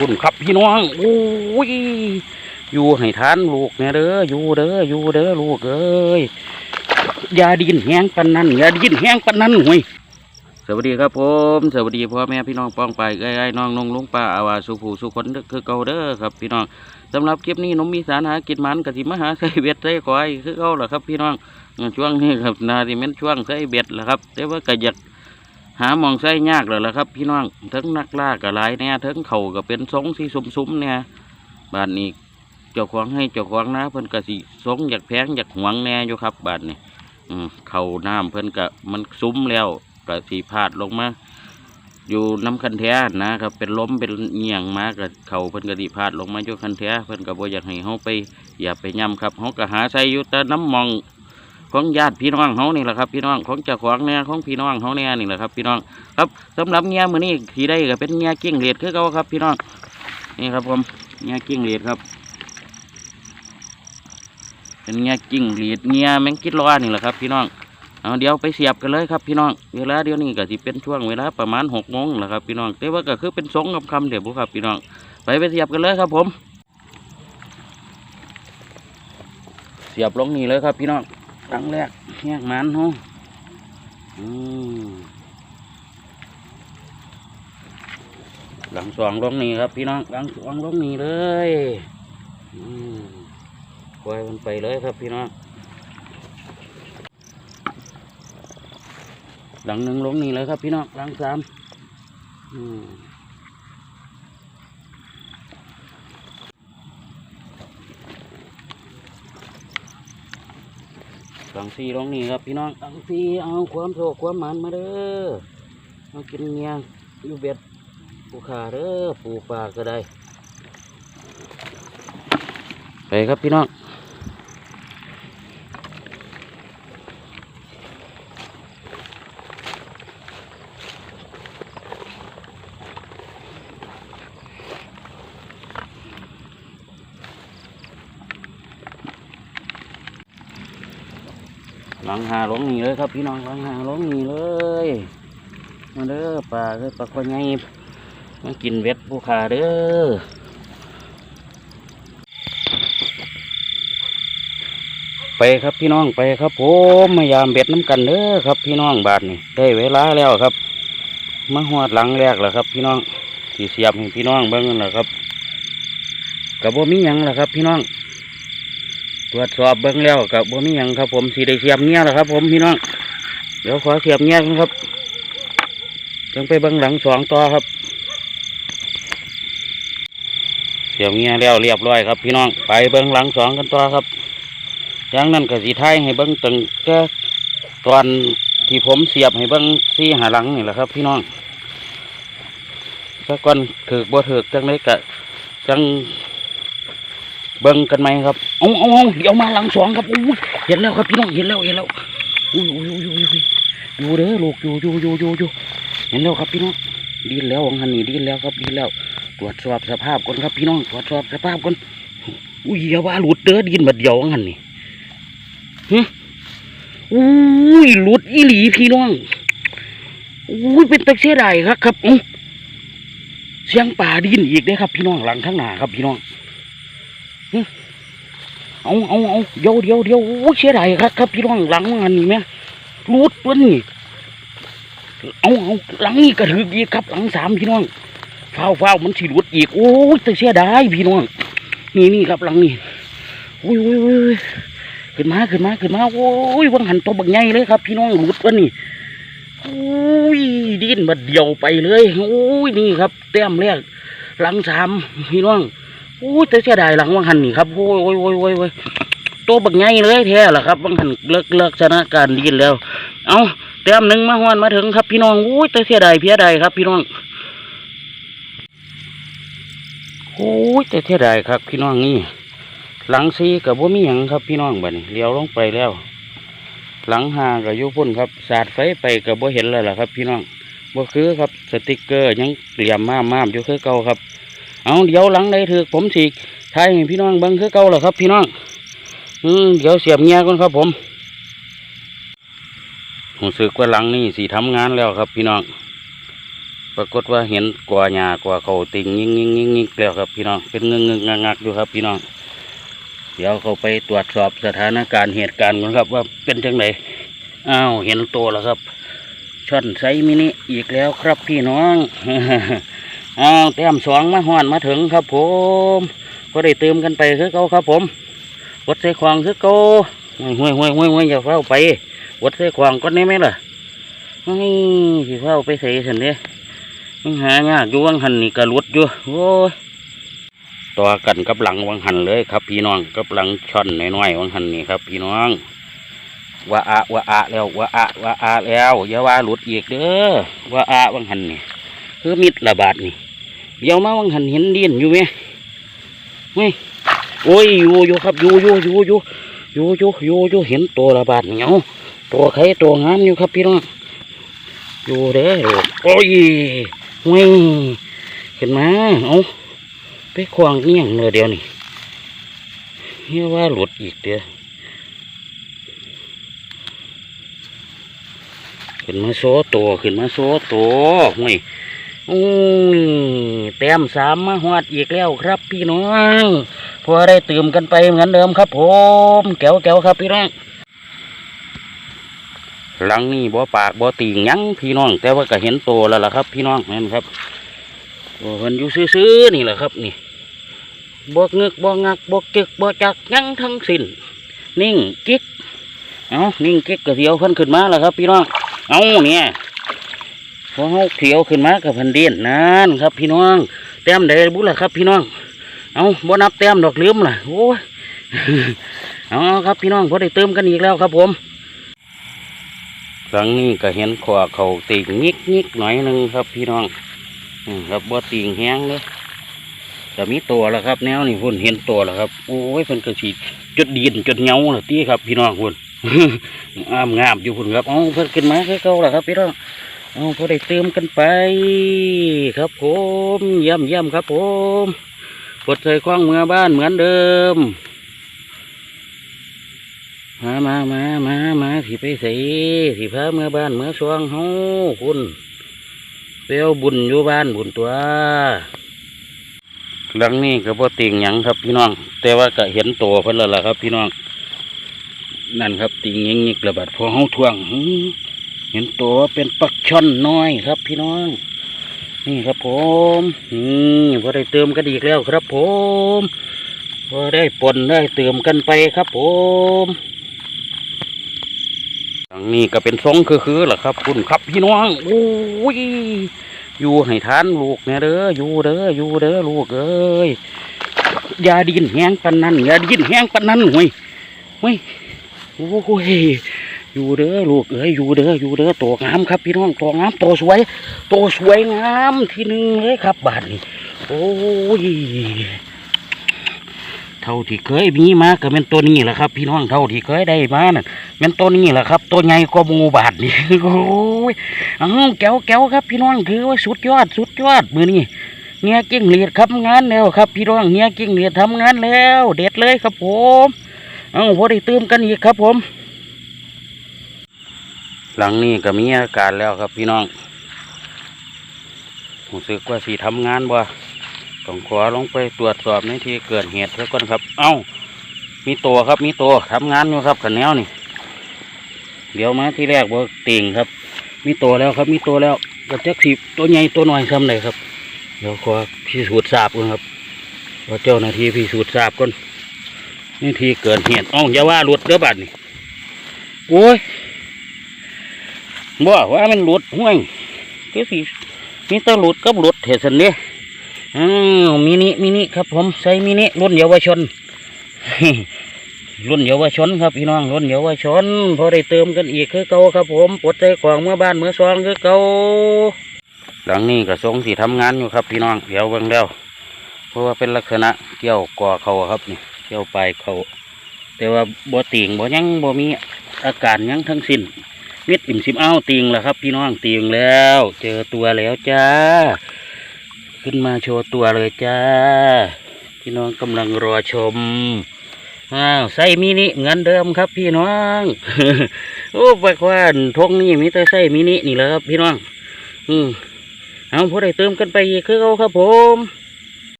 คุณครับพี่น้องโอ้ยอยู่ให้ทานลูกเนี่ยเด้ออยู่เด้ออยู่เด้อลูกเอ้ยอย่าดินแห้งปันนั้นอย่าดินแห้งปันนั้นห่วยสวัสดีครับผมสวัสดีพ่อแม่พี่น้องป้องไปไอ้ๆน้องนงลุงป้าอาวาสุภูสุคนเด้อคือเก่าเด้อครับพี่น้องสำหรับคลิปนี้นมมีสารหากินมันกสิมหาใส่เบ็ดใส่ควายคือเก่าล่ะครับพี่น้องช่วงนี้ครับนาที่เป็นช่วงใส่เบ็ดล่ะครับแต่ว่าก็อยาก หาหมองไส้ยากเลยล่ะครับ พี่น้องทั้งนักล่ากับหลายเนี่ยทั้งเข่าก็เป็นทรงสีซุ้มๆเนี่ยบานนี้เจ้าของให้เจ้าของนะเพิ่นก็สิทรงอยากแพงอยากหวงแน่อยู่ครับบานนี้อืมเข่าน้ำเพิ่นก็มันซุ้มแล้วก็สีพาดลงมาอยู่น้ำคันแท้นะครับเป็นล้มเป็นเงี่ยงมาก็เข่าเพิ่นก็สีพาดลงมาอยู่คันแท้เพิ่นก็บ่อยากให้เฮาไปอย่าไปย่ำครับเฮาก็หาใส่อยู่แต่น้ำมอง ของญาติพี่น้องเขานี่แหละครับพี่น้องของเจ้าของเนี่ยของพี่น้องเขาเนี่ยนี่แหละครับพี่น้องครับสำหรับเงี้ยมือนี้ที่ได้ก็เป็นเงี้ยกิ้งเหรียดคือเขาครับ พี่น้องนี่ครับผมเงี้ยกิ้งเหรียดครับ เป็นเงี้ยกิ้งเหรียดเงี้ยแมงกิดล้อนี่แหละครับ พี่น้องเอาเดี๋ยวไปเสียบกันเลยครับพี่น้องเวลาเดี๋ยวนี้ก็สิเป็นช่วงเวลาประมาณหกโมงแหละครับพี่น้องแต่ว่าก็คือเป็นสงกับคำเดี๋ยวบุครับพี่น้องไปไปเสียบกันเลยครับผม เสียบลงนี่เลยครับพี่น้อง ครั้งแรกแยกมันเนาะอืมหลังสองลงนี่ครับพี่น้องหลังสองลงนี่เลยอืมปล่อยมันไปเลยครับพี่น้องหลังหนึ่งลงนี่เลยครับพี่น้องหลังสามอืม หลังสี่ลงนี่ครับพี่น้องหลังสี่เอาความโศกความหมันมาเด้อมากินเงี้ยอยู่เบ็ดปูขาเด้อปูปลาก็ได้ ไปครับพี่น้อง ลังหาลงนี่เลยครับพี่น้องหลังหาลงนี่เลย มาเด้อปลาเด้อปลาคอใหญ่มากินเว็ดผู้ขาเด้อไปครับพี่น้องไปครับผมมายามเบ็ดน้ำกันเด้อครับพี่น้องบาทนี่ได้เวลาแล้วครับมาหอดหลังแรกแล้วครับ พี่น้องสีเสียบพี่น้องเบิ่งนั่นแหละครับกับบ่มีหยังแหละครับ พี่น้อง ตรวจสอบเบิ้องแล้วกับบ่มีหยังครับ ผมสีได้เสียบเงี้ยแล้วครับ ผมพี่น้องเดี๋ยวขอเสียบเงี้ยครับจังไปเบิ้องหลังสองต่อครับ เสียบเงี้ยแล้วเรียบร้อยครับ พี่น้องไปเบิ้องหลังสองกันต่อครับอย่างนั้นก็สีไทยให้เบิ้องตั้งแต่ตอนที่ผมเสียบให้เบิ้องซี่หาหลังนี่แหละครับ พี่น้องสักก่อนถือบ่ถือจังเลยกะจัง เบิ่งกันไหมครับเอาเอาเอาเดี๋ยวมาหลังสองครับอู้ยเห็นแล้วครับพี่น้องเห็นแล้วเห็นแล้วอุ้ยอุ้ยอุ้ยอุ้ยอุ้ยอยู่เด้อลูกอยู่อยู่อยู่อยู่อยู่เห็นแล้วครับพี่น้องดีแล้วของหันนี่ดีแล้วครับดีแล้ว ตรวจสอบสภาพก่อนครับพี่น้องตรวจสอบสภาพก่อนอุ้ยอย่าว่าหลุดเด้อดินมาเดียวของหันนี่ฮะอุ้ยหลุดอีหลีพี่น้องอุ้ยเป็นตะเสียดายครับครับอื้อเสียงป่าดินอีกเด้ครับพี่น้องหลังข้างหน้าครับพี่น้อง เอาเอาเอาเดี๋ยวเดี๋ยวเดี๋ยวโอ้ยเสียดายครับครับพี่น้องหลังมันนี่แม่รูดตัวนี่เอาเอาหลังนี่กระถืออีกครับหลังสามพี่น้องเฝ้าเฝ้ามันสิรูดอีกโอ้ยแต่เสียดายพี่น้องนี่นี่ครับหลังนี่โอ้ยโอ้ยโอ้ยขึ้นมาขึ้นมาขึ้นมาโอ้ยวังหันตัวบักใหญ่เลยครับ พี่น้องรูดตัวนี่โอ้ยดิ้นมาเดียวไปเลยโอ้ยนี่ครับ แต้มแรกหลังสามพี่น้อง อ้ยแต่เสียดายหลังวังหันนี่ครับโอ้ยโอ้ยโอ้ยโอ้ยโอ้ยตัวบักไงเลยแท้ล่ะครับวังหันเลิกเลิกชนะการดีแล้ว เอาแต้มหนึ่งมาฮวนมาถึงครับ พี่น้องโอ้ยแต่เสียดายเพียดายครับ พี่น้องโอ้ยแต่เสียดายครับ พี่น้องนี่หลังซีกับว่มีหยังครับพี่น้องบัดนี้เลี้ยวลงไปแล้ว หลังหากับยุพุ่นครับสาดไฟไปกับบ่เห็นเลยล่ะครับ พี่น้องบ่คือครับสติกเกอร์ยังเหลี่ยมมามามอยู่คือเก่าครับ เอาเดี๋ยวหลังได้ถือผมสีทายให้พี่น้องเบิ้งคือเก่าเหรอครับ พี่น้องอืมเดี๋ยวเสียบเงียก่อนครับ ผมผมสึกว่าหลังนี่สีทำงานแล้วครับ พี่น้อง ปรากฏว่าเห็นกว่าหญ้ากว่าเขาติงยิ่งยิงยิงยิงแล้วครับ พี่น้องเป็นเงึงงึงงักงักอยู่ครับ พี่น้อง เดี๋ยวเขาไปตรวจสอบสถานการณ์เหตุการณ์กันครับ ว่าเป็นจังไดอ้าวเห็นตัวแล้วครับช่อนไซมินิอีกแล้วครับพี่น้อง เอ้าวแต้มสองมาหอนมาถึงครับผมก็ได้เติมกันไปคือเก่าครับผมวัดใส่ควางคือเก่าห่วยห่วยห่วยห่วยห่วยอย่าเฝ้าไปวัดใส่ควางก็ได้ไหมล่ะนี่สิเฝ้าไปใส่สันเด้มันหายากอยู่วังหันนี่กระลุดอยู่โอ้ยต่อกันกับหลังวังหันเลยครับ พี่น้องกับหลังช่อนน้อยๆวังหันนี่ครับ พี่น้องว่าอะว่าอะแล้วว่าอะว่าอะแล้วอย่าว่าหลุดอีกเด้อว่าอะวังหันนี่ คือมิดระบาดนี่เดี๋ยวมาวังหันเห็นดินอยู่ไหมไม่โอ้ยอยู่อยู่ครับอยู่อยู่อยู่อยู่อยู่อยู่อยู่อยู่เห็นตัวระบาดเหนียวตัวไข่ตัวงามอยู่ครับพี่น้องอยู่เด้อโอ้ยไม่ขึ้นมาเอาไปควางเงี้ยงเนื้อเดียวนี่เฮียกว่าหลุดอีกเดียวขึ้นมาโซ่ตัวขึ้นมาโซ่ตัวห่วย อุ้ยแต้มสามมาหวดอีกแล้วครับ พี่น้องพอได้ตื่มกันไปเหมือนเดิมครับ ผมแก้วแก้วครับ พี่น้องหลังนี่บ่ปากบ่ตีงหยังพี่น้อง แต่ว่าก็เห็นตัวแล้วล่ะครับ พี่น้องนั่นครับโอ้เพิ่นอยู่ซื่อๆนี่แหละครับนี่บ่เงึกบ่งักบ่จึกบ่จักหยังทั้งสิ้นนิ่งกิ๊กเอานิ่งกิ๊กก็เสียวเพิ่นขึ้นมาแล้วครับ พี่น้องเอาเนี่ย พอเฮาเถียวขึ้นมากับพิ่นเดียนนั่นครับพี่น้องแต้มใดบุล่ะครับพี่น้อง เอาบ่นับแต้มดอกลืมล่ะโอ้ยเอาครับพี่น้องพอได้เติมกันอีกแล้วครับผมครั้งนี้ก็เห็นขวาเขาติงยิกยิกหน่อยหนึงครับพี่น้องครับบ่ติงแห้งเลยแต่มีตัวแล้วครับ แนวนี่พุ่นเห็นตัวแล้วครับโอ้ยเพิ่นก็สิจุดดินจุดเหงาเล่ะตีครับพี่น้องพุ่นงามงามอยู่พุ่นครับเอาเพิ่นขึ้นมาคือเก่าแล้วครับพี่น้อง เอาพอได้เติมกันไป ครับผมเยี่ยมเยี่ยมครับผมปลดใส่คว้างเมือบ้านเหมือนเดิม มามามามามาสิไปใส่สิพาเมื่อบ้านเมื่อสวงเฮาคุณเปลวบุญอยู่บ้านบุญตัวหลังนี้ก็บ่ติงหยังครับพี่น้อง แต่ว่าก็เห็นตัวเพิ่นแล้วล่ะครับ พี่น้อง นั่นครับติงยิงยิกระบาดพอเฮาทวงหื เห็นตัวว่าเป็นปักช่อนน้อยครับพี่น้อง นี่ครับผมนี่พอได้เติมกันอีกแล้วครับผมพอได้ปนได้เติมกันไปครับผมหลังนี้ก็เป็นทรงคือๆแหละครับ คุณครับพี่น้องโอ้ยอยู่ให้ทานลูกเนี่ยเด้ออยู่เด้ออยู่เด้อลูกเอ้ยอย่าดินแห้งปันนั้นอย่าดินแห้งปันนั้นห่วยห่วยโอ้ย อยู่เด้อลูกเอ้ยอยู่เด้ออยู่เด้อตัวงามครับพี่น้องตัวงามตัวสวยตัวสวยงามที่หนึ่งเลยครับบาทนี้โอ้ยเท่าที่เคยมีมาก็เป็นตัวนี้แหละครับ พี่น้องเท่าที่เคยได้มานั่นเป็นตัวนี้แหละครับ ตัวใหญ่กว่าหมูบาทนี่โอ้ยอ้าวแก้วแก้วครับ พี่น้องคือว่าสุดยอดสุดยอดมือนี้เนี่ยกิ้งเหลียดทำงานแล้วครับ พี่น้องเนี่ยกิ้งเหลียดทำงานแล้ว เด็ดเลยครับผมเอ้าพอได้เติมกันอีกครับผม หลังนี้ก็มีอาการแล้วครับพี่น้องรู้สึกว่าสีทำงานบ่ต้องขอลงไปตรวจสอบในที่เกิดเหตุซะก่อนครับ เอ้า มีตัวครับ มีตัวทำงานอยู่ครับขันแนวนี่ เดี๋ยวมาที่แรกบ่ติ่งครับ มีตัวแล้วครับ มีตัวแล้วกระจักสิตัวใหญ่ตัวน้อยซ้ำเลยครับ เดี๋ยวขอพิสูจน์ทราบก่อนครับว่าเจ้าหน้าที่พิสูจน์ทราบก่อนนี่ที่เกิดเหตุเอ้าอย่าว่าหลุดเด้อบัดนี่โอ้ย บ่ว่ามันหลุดห่วยก็สิมีแตัวหลุดกับหลุดเถสันเด้อ้าวมินิมินิครับผมใส่มินิรุ่นเยาวชนรุ่นเยาวชนครับพี่น้องรุ่นเยาวชน พอได้เติมกันอีกคือเก่าครับผมปลดใจของเมื่อบ้านเมื่อซองคือเก่าหลังนี้ก็ทรงสีทำงานอยู่ครับพี่น้องเดี๋ยวเบิ่งแล้วเพราะว่าเป็นลักษณะเกี่ยวก่อเขาครับนี่เกี่ยวปลายเขาแต่ว่าบ่ติงบ่หยังบ่มีอาการหยังทั้งสิ้น ม็ดอิ่มซิมอ้าวติงแล้วครับ พี่น้องติงแล้ว เจอตัวแล้วจ้า ขึ้นมาโชว์ตัวเลยจ้า พี่น้องกำลังรอชมอ้าวใส่มินิเหมือนเดิมครับ พี่น้องโอ้บักว่านทงนี่มีแต่ใส่มินินี่แหละครับ พี่น้อง อืมเอาผู้ใดเติมกันไปอีกคือเอาครับผม